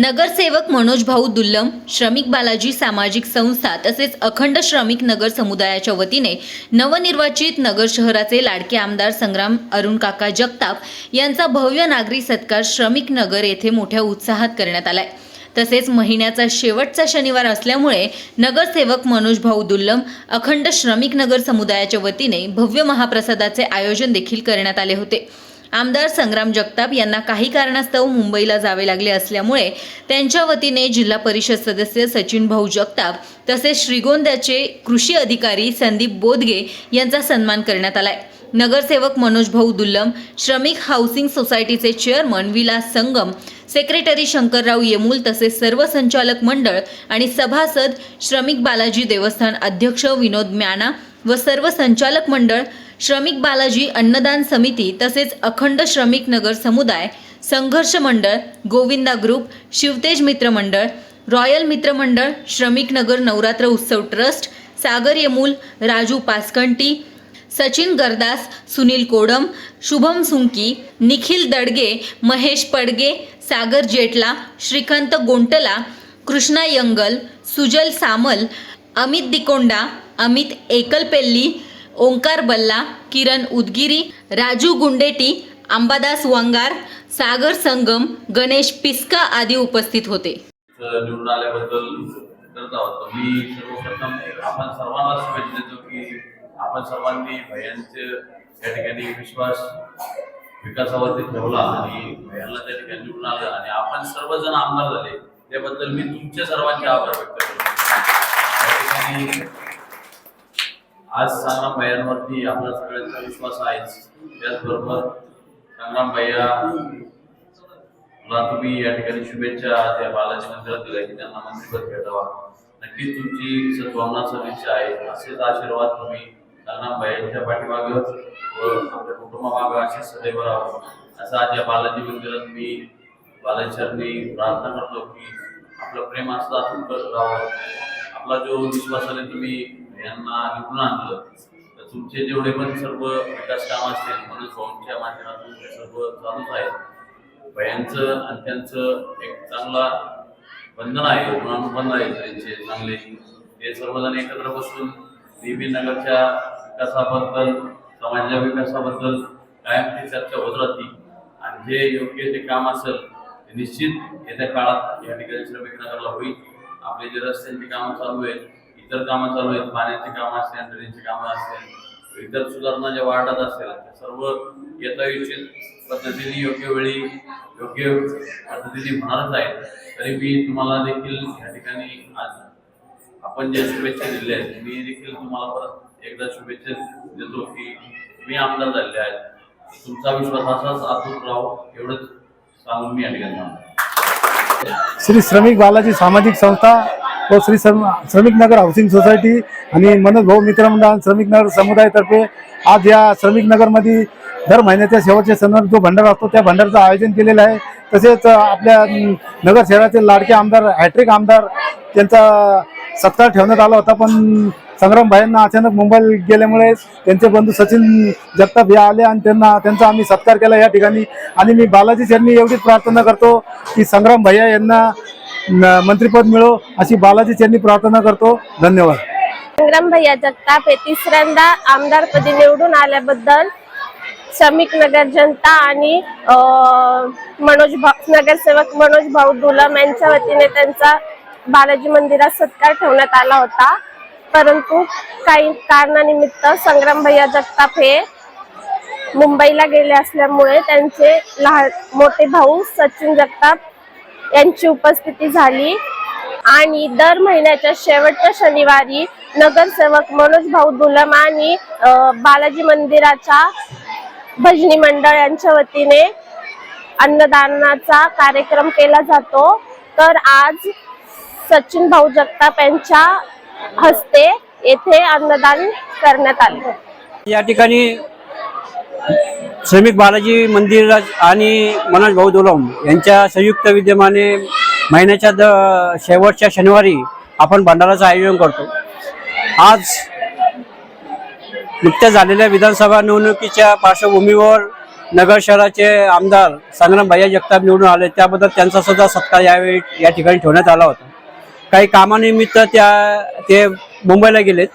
नगरसेवक मनोज भाऊ दुल्लम श्रमिक बालाजी सामाजिक संस्था तसेच अखंड श्रमिक नगर समुदायाच्या वतीने नवनिर्वाचित नगर शहराचे लाडके आमदार संग्राम अरुण काका जगताप यांचा भव्य नागरी सत्कार श्रमिक नगर येथे मोठ्या उत्साहात करण्यात आलाय. तसेच महिन्याचा शेवटचा शनिवार असल्यामुळे नगरसेवक मनोज भाऊ दुल्लम अखंड श्रमिक नगर समुदायाच्या वतीने भव्य महाप्रसादाचे आयोजन देखील करण्यात आले होते. आमदार संग्राम जगताप यांना काही कारणास्तव मुंबईला जावे लागले असल्यामुळे त्यांच्या वतीने जिल्हा परिषद सदस्य सचिन भाऊ जगताप तसेच श्रीगोंद्याचे कृषी अधिकारी संदीप बोदगे यांचा सन्मान करण्यात आलाय. नगरसेवक मनोज भाऊ दुल्लम श्रमिक हाऊसिंग सोसायटीचे चेअरमन विलास संगम सेक्रेटरी शंकरराव येमूल तसेच सर्व संचालक मंडळ आणि सभासद श्रमिक बालाजी देवस्थान अध्यक्ष विनोद म्याना व सर्व संचालक मंडळ श्रमिक बालाजी अन्नदान समिती तसेच अखंड श्रमिक नगर समुदाय संघर्ष मंडळ गोविंदा ग्रुप शिवतेज मित्र मंडळ रॉयल मित्र मंडळ श्रमिक नगर नवरात्र उत्सव ट्रस्ट सागर यमूल राजू पासकंटी सचिन गरदास सुनील कोडम शुभम सुंकी निखिल दडगे महेश पडगे सागर जेटला श्रीकांत गोंटला कृष्णा यंगल सुजल सामल अमित दिकोंडा अमित एकलपेल्ली ओंकार बल्ला किरण उदगिरी राजू गुंडेटी अंबादास वंगार सागर संगम गणेश पिस्का आदी उपस्थित होते. निवडून आल्याबद्दल करत आहोत. मी सर्वप्रथम आपण सर्वांना शुभेच्छा देतो की आपण सर्वांनी भयांचे त्या ठिकाणी विश्वास विकासावरती ठेवला आणि भयाला त्या ठिकाणी निवडून आलं आणि आपण सर्वजण आमदार झाले. त्याबद्दल मी तुमच्या सर्वांचे आभार व्यक्त करतो. त्या ठिकाणी आज संग्राम भैयांवरती आपला सगळ्यांचा विश्वास आहेच त्याचबरोबर संग्राम भैया तुम्ही या ठिकाणी शुभेच्छा त्या बालाजी मंदिरात दिल्या की त्यांना मंत्रीपद भेटावा. नक्कीच तुमची सद्भावना सदिच्छा आहे. असेच आशीर्वाद तुम्ही संग्राम भैयांच्या पाठीमागं व आपल्या कुटुंबामागं असे सदैव राहावं. असं आज या बालाजी मंदिरात मी बालाजींनी प्रार्थना करतो की आपलं प्रेम असं अतूट राहावं. आपला जो विश्वासाने तुम्ही यांना निवडून आणलं. तर तुमचे जेवढे पण सर्व विकास काम असतील म्हणून फॉर्मच्या माध्यमातून ते सर्व चालूच आहेत. भयांचं आणि त्यांचं एक चांगला बंधन आहे ऋणानुबंध आहे त्यांचे चांगले. ते सर्वजण एकत्र बसून नेहमी नगरच्या विकासाबद्दल समाजाच्या विकासाबद्दल कायम ती चर्चा होत राहते. आणि जे योग्य ते काम असेल ते निश्चित येत्या काळात या ठिकाणी श्रमिक नगरला होईल. आपले जे रस्त्यांची कामं चालू आहेत इतर कामं चालू आहेत. पाण्याची कामं असेल ड्रेनची कामं असेल इतर सुधारणा ज्या वाढत असेल त्या सर्व इच्छित पद्धतीने योग्य वेळी योग्य पद्धतीने होणारच आहेत. तरी मी तुम्हाला देखील या ठिकाणी आज आपण ज्या शुभेच्छा दिल्या आहेत मी देखील तुम्हाला परत एकदा शुभेच्छा देतो की तुम्ही आमदार झालेले आहेत. तुमचा विश्वास असाच अतूट राहो एवढंच सांगून मी या ठिकाणी श्री श्रमिक बालाजी सामाजिक संस्था व श्री श्रम श्रमिक नगर हाऊसिंग सोसायटी आणि मनोज भाऊ मित्रमंडळ श्रमिक नगर समुदायातर्फे आज या श्रमिक नगरमध्ये दर महिन्याच्या शेवटच्या सणावर जो भंडारा असतो त्या भंडाराचं आयोजन केलेलं आहे. तसेच आपल्या नगर शहराचे लाडके आमदार हॅट्रिक आमदार त्यांचा सत्कार ठेवण्यात आला होता. पण संग्राम भाईंना अचानक मुंबईला गेल्यामुळे त्यांचे बंधू सचिन जगताप या आले आणि त्यांना त्यांचा आम्ही सत्कार केला या ठिकाणी. आणि मी बालाजी यांनी एवढीच प्रार्थना करतो की संग्राम भैया यांना मंत्रिपद मिळो अशी बालाजी यांनी प्रार्थना करतो. धन्यवाद. संग्राम भैया जगताप हे तिसऱ्यांदा आमदारपदी निवडून आल्याबद्दल श्रमिक नगर जनता आणि मनोज भा नगरसेवक मनोज भाऊ दुलम यांच्या वतीने त्यांचा बालाजी मंदिरात सत्कार ठेवण्यात आला होता. परंतु काही कारणानिमित्त संग्राम भैया जगताप हे मुंबईला गेले असल्यामुळे त्यांचे लहान मोठे भाऊ सचिन जगताप यांची उपस्थिती झाली. आणि दर महिन्याच्या शेवटच्या शनिवारी नगरसेवक मनोज भाऊ दुलम आणि बालाजी मंदिराच्या भजनी मंडळ यांच्या वतीने अन्नदानाचा कार्यक्रम केला जातो. तर आज सचिन भाऊ जगताप यांच्या हस्ते येथे अन्नदान करण्यात आले. या ठिकाणी श्रमिक बालाजी मंदिर आणि मनोज भाऊ दोलम यांच्या संयुक्त विद्यमाने महिन्याच्या द शेवटच्या शनिवारी आपण भंडाराचं आयोजन करतो. आज नुकत्याच झालेल्या विधानसभा निवडणुकीच्या पार्श्वभूमीवर नगर शहराचे आमदार संग्राम भैया जगताप निवडून आले. त्याबद्दल त्यांचा सुद्धा सत्कार यावेळी या ठिकाणी ठेवण्यात आला होता. काही कामानिमित्त त्या ते मुंबईला गेलेत.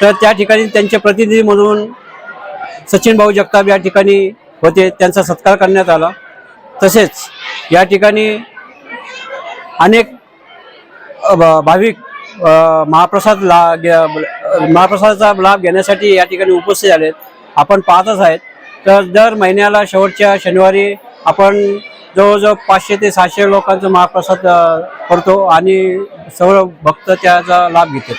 तर त्या ठिकाणी त्यांचे प्रतिनिधी म्हणून सचिन भाऊ जगताप या ठिकाणी होते त्यांचा सत्कार करण्यात आला. तसेच या ठिकाणी अनेक भाविक महाप्रसाद ला महाप्रसादाचा लाभ घेण्यासाठी या ठिकाणी उपस्थित झालेत. आपण पाहतच आहेत. तर दर महिन्याला शेवटच्या शनिवारी आपण जवळजवळ पाचशे ते सहाशे लोकांचा महाप्रसाद करतो आणि सर्व भक्त त्याचा लाभ घेतात.